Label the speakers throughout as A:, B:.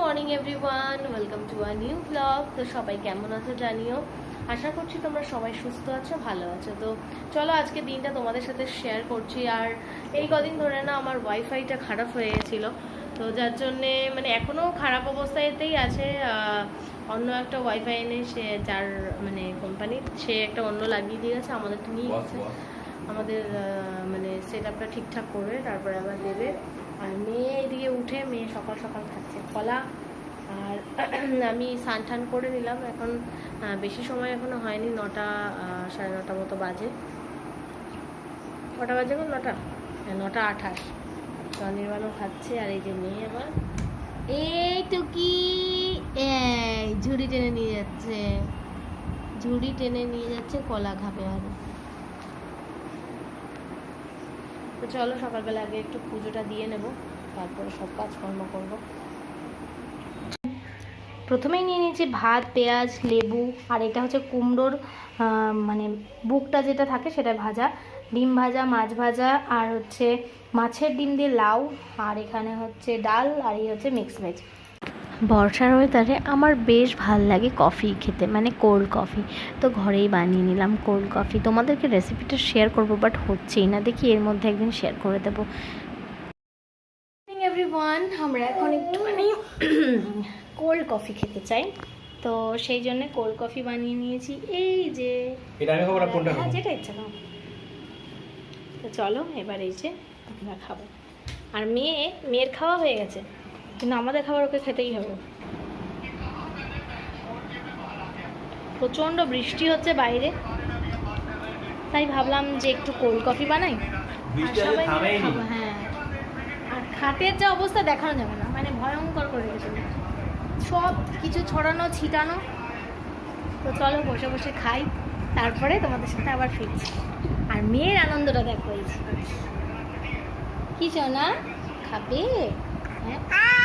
A: Morning everyone welcome to a new blog. তো সবাই কেমন আছো জানিও? আশা করছি তোমরা সবাই সুস্থ আছো ভালো আছো। তো চলো আজকে দিনটা তোমাদের সাথে শেয়ার করছি। আর এই কদিন ধরে না আমার ওয়াইফাইটা খারাপ হয়ে গেছিল। তো যার জন্যে মানে এখনও খারাপ অবস্থাতেই আছে। অন্য একটা ওয়াইফাই এনে সে যার মানে কোম্পানির সে একটা অন্য লাগিয়ে দিয়ে গেছে আমাদেরটা নিয়ে গেছে আমাদের মানে সেট আপটা ঠিকঠাক করবে তারপরে আবার দেবে। আর মেয়ে এদিকে উঠে মেয়ে সকাল সকাল খাচ্ছে কলা। আর আমি স্নান টান করে নিলাম। এখন বেশি সময় এখনও হয়নি, নটা সাড়ে নটা মতো বাজে। কটা বাজে গো নটা? হ্যাঁ নটা আঠাশ। অনির্বাণও খাচ্ছে, আর এই যে মেয়ে আবার। এই টুকি এই, ঝুড়ি টেনে নিয়ে যাচ্ছে। ঝুড়ি টেনে নিয়ে যাচ্ছে, কলা খাবে আর। তো চলো সকালবেলা আগে একটু পুজোটা দিয়ে নেব, তারপরে সব কাজকর্ম করব। প্রথমেই নিয়ে নিয়েছি ভাত, পেঁয়াজ, লেবু, আর এটা হচ্ছে কুমড়োর মানে বুকটা যেটা থাকে সেটা ভাজা। ডিম ভাজা, মাছ ভাজা, আর হচ্ছে মাছের ডিম দিয়ে লাউ, আর এখানে হচ্ছে ডাল, আর এই হচ্ছে মিক্স ভেজ বর্ষার ওয়েদারে আমার বেশ ভালো লাগে কফি খেতে মানে কোল্ড কফি তো ঘরেই বানিয়ে নিলাম কোল্ড কফি তোমাদেরকে রেসিপিটা শেয়ার করব বাট হচ্ছেই না। দেখি এর মধ্যে একদিন শেয়ার করে দেবো। এভরিওয়ান আমরা এখন একটুখানি কোল্ড কফি খেতে চাই। তো সেই জন্য কোল্ড কফি বানিয়ে নিয়েছি। এই যে
B: এটা আমি খাব না কোনটা
A: হ্যাঁ যেটা ইচ্ছা খাও তো চলো এবার এই যে আমরা খাব। আর মেয়ে মেয়ের খাওয়া হয়ে গেছে। কিন্তু আমাদের খাবার ওকে খেতেই হবে। প্রচণ্ড বৃষ্টি হচ্ছে বাইরে। তাই ভাবলাম যে একটু কোল্ড কফি বানাই। হ্যাঁ। আর খাটের যা অবস্থা দেখানো যাবে না মানে ভয়ঙ্কর করে রেখেছিল সব কিছু ছড়ানো ছিটানো। তো চলো বসে বসে খাই তারপরে তোমাদের সাথে আবার ফিরছি। আর মেয়ের আনন্দটা দেখো। কি সোনা? খাবে? হ্যাঁ।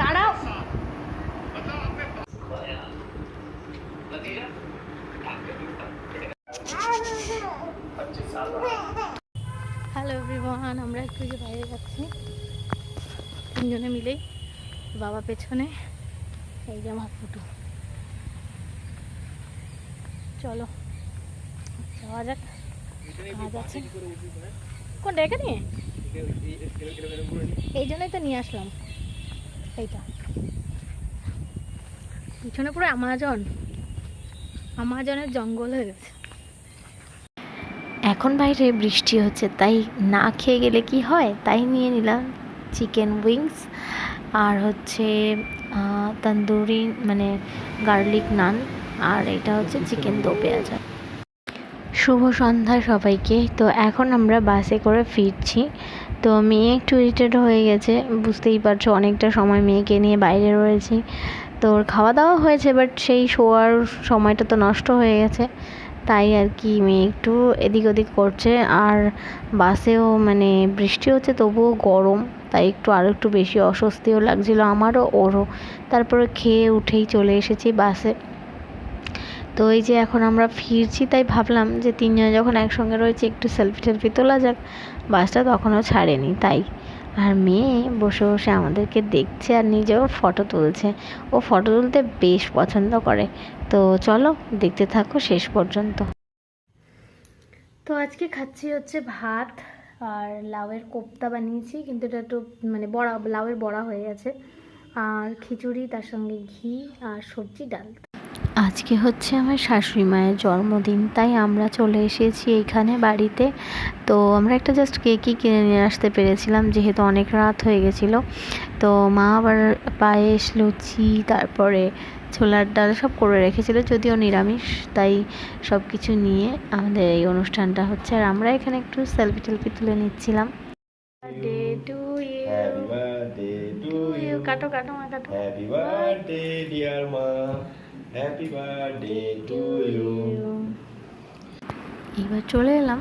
A: দাঁড়াও হ্যালো এভরিওয়ান আমরা একটু যে বাইরে যাচ্ছি। তিনজনে মিলেই বাবা পেছনে। এই যে আমার ফুটু। চলো। যাওয়া যাক। কাজ আছে কোনটা এখানে এই জন্যই তো নিয়ে আসলাম। এইটা। পিছনে পুরো আমাজন। আমাজনের জঙ্গল হয়ে গেছে। এখন বাইরে বৃষ্টি হচ্ছে তাই না খেয়ে গেলে কি হয়? তাই নিয়ে নিলাম চিকেন উইংস আর হচ্ছে তন্দুরি মানে গার্লিক নান। আর এটা হচ্ছে চিকেন দো পেঁয়াজা শুভ সন্ধ্যা সবাইকে। তো এখন আমরা বাসে করে ফিরছি। তো মেয়ে একটু ইরিটেড হয়ে গেছে। বুঝতেই পারছ, অনেকটা সময় মেয়েকে নিয়ে বাইরে রয়েছি। তো ওর খাওয়া দাওয়া হয়েছে বাট সেই শোয়ার সময়টা তো নষ্ট হয়ে গেছে। তাই আর কি মেয়ে একটু এদিক ওদিক করছে। আর বাসেও মানে বৃষ্টি হচ্ছে, তবুও গরম। তাই একটু আরও একটু বেশি অস্বস্তিও লাগছিল আমারও, ওরও। তারপরে খেয়ে উঠেই চলে এসেছি বাসে। তো এই যে এখন আমরা ফিরছি, তাই ভাবলাম যে তিনজন যখন একসঙ্গে রয়েছে, একটু সেলফি টেলফি তোলা যাক। বাসটা তখনও ছাড়েনি, তাই। আর মেয়ে বসে বসে আমাদেরকে দেখছে আর নিজেও ফটো তুলছে। ও ফটো তুলতে বেশ পছন্দ করে। তো চলো, দেখতে থাকো শেষ পর্যন্ত। তো আজকে খাচ্ছি হচ্ছে ভাত আর লাউয়ের কোপ্তা বানিয়েছি, কিন্তু এটা একটু মানে বড়া, লাউয়ের বড়া হয়ে গেছে। আর খিচুড়ি, তার সঙ্গে ঘি আর সবজি ডাল। আজকে হচ্ছে আমার শাশুড়ি মায়ের জন্মদিন তাই আমরা চলে এসেছি এইখানে বাড়িতে। তো আমরা একটা জাস্ট কেকই কিনে নিয়ে আসতে পেরেছিলাম যেহেতু অনেক রাত হয়ে গেছিল। তো মা আবার পায়েস লুচি তারপরে ছোলার ডাল সব করে রেখেছিল যদিও নিরামিষ তাই সব কিছু নিয়ে আমাদের এই অনুষ্ঠানটা হচ্ছে। আর আমরা এখানে একটু সেলফি টেলফি তুলে নিচ্ছিলাম। কাটো কাটো মা কাটো।
B: হ্যাপি বার্থডে ডিয়ার মা হ্যাপি বার্থডে টু ইউ
A: এবার চলে এলাম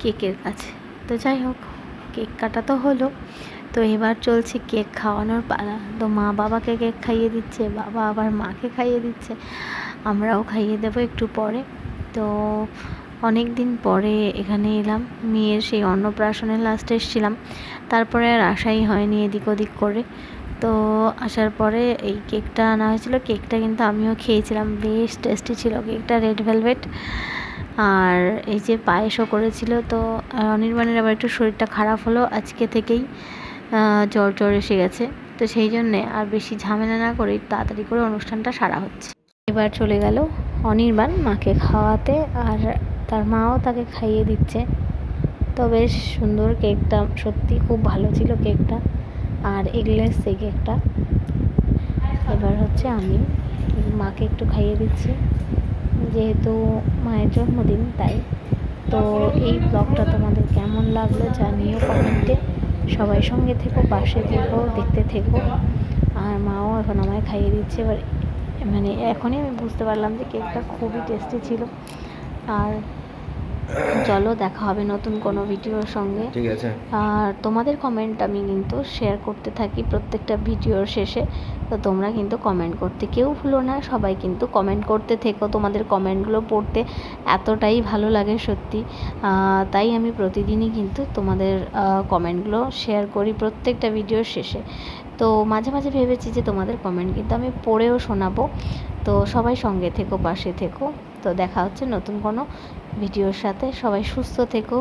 A: কেকের কাছে। তো যাই হোক, কেক কাটা তো হলো। তো এবার চলছে কেক খাওয়ানোর পালা। তো মা বাবাকে কেক খাইয়ে দিচ্ছে, বাবা আবার মাকে খাইয়ে দিচ্ছে। আমরাও খাইয়ে দেবো একটু পরে। তো অনেক দিন পরে এখানে এলাম। মেয়ের সেই অন্নপ্রাশনের লাস্টে এসেছিলাম। তারপরে আর আশাই হয়নি এদিক ওদিক করে। তো আসার পরে এই কেকটা আনা হয়েছিল। কেকটা কিন্তু আমিও খেয়েছিলাম, বেশ টেস্টি ছিল। কেকটা রেড ভেলভেট আর এই যে পায়েসও করেছিল। তো অনির্বাণের আবার একটু শরীরটা খারাপ হলো আজকে থেকেই জ্বর জ্বর এসে গেছে। তো সেই জন্যে আর বেশি ঝামেলা না করে তাড়াতাড়ি করে অনুষ্ঠানটা সারা হচ্ছে। এবার চলে গেল অনির্বাণ মাকে খাওয়াতে আর তার মাও তাকে খাইয়ে দিচ্ছে। তো বেশ সুন্দর কেকটা, সত্যি খুব ভালো ছিল কেকটা। আর এগলেস সেই কেকটা এবার হচ্ছে আমি মাকে একটু খাইয়ে দিচ্ছি। যেহেতু মায়ের জন্মদিন, তাই। তো এই ব্লগটা তোমাদের কেমন লাগল জানিও কমেন্টে। সবাই সঙ্গে থেকো, পাশে থেকো, দেখতে থেকো। আর মাও এখন আমায় খাইয়ে দিচ্ছে। এবার মানে এখনই আমি বুঝতে পারলাম যে কেকটা খুবই টেস্টি ছিল। আর চলো দেখা হবে নতুন কোনো ভিডিওর সঙ্গে।
B: ঠিক আছে।
A: আর তোমাদের কমেন্ট আমি কিন্তু শেয়ার করতে থাকি প্রত্যেকটা ভিডিওর শেষে। তো তোমরা কিন্তু কমেন্ট করতে কেউ ভুলো না সবাই কিন্তু কমেন্ট করতে থেকো। তোমাদের কমেন্টগুলো পড়তে এতটাই ভালো লাগে সত্যি। তাই আমি প্রতিদিনই কিন্তু তোমাদের কমেন্টগুলো শেয়ার করি প্রত্যেকটা ভিডিওর শেষে। তো মাঝে মাঝে ভেবেছি যে তোমাদের কমেন্ট কিন্তু আমি পড়েও শোনাবো। তো সবাই সঙ্গে থেকো পাশে থেকো। তো দেখা হচ্ছে নতুন কোনো ভিডিওর সাথে। সবাই সুস্থ থেকো।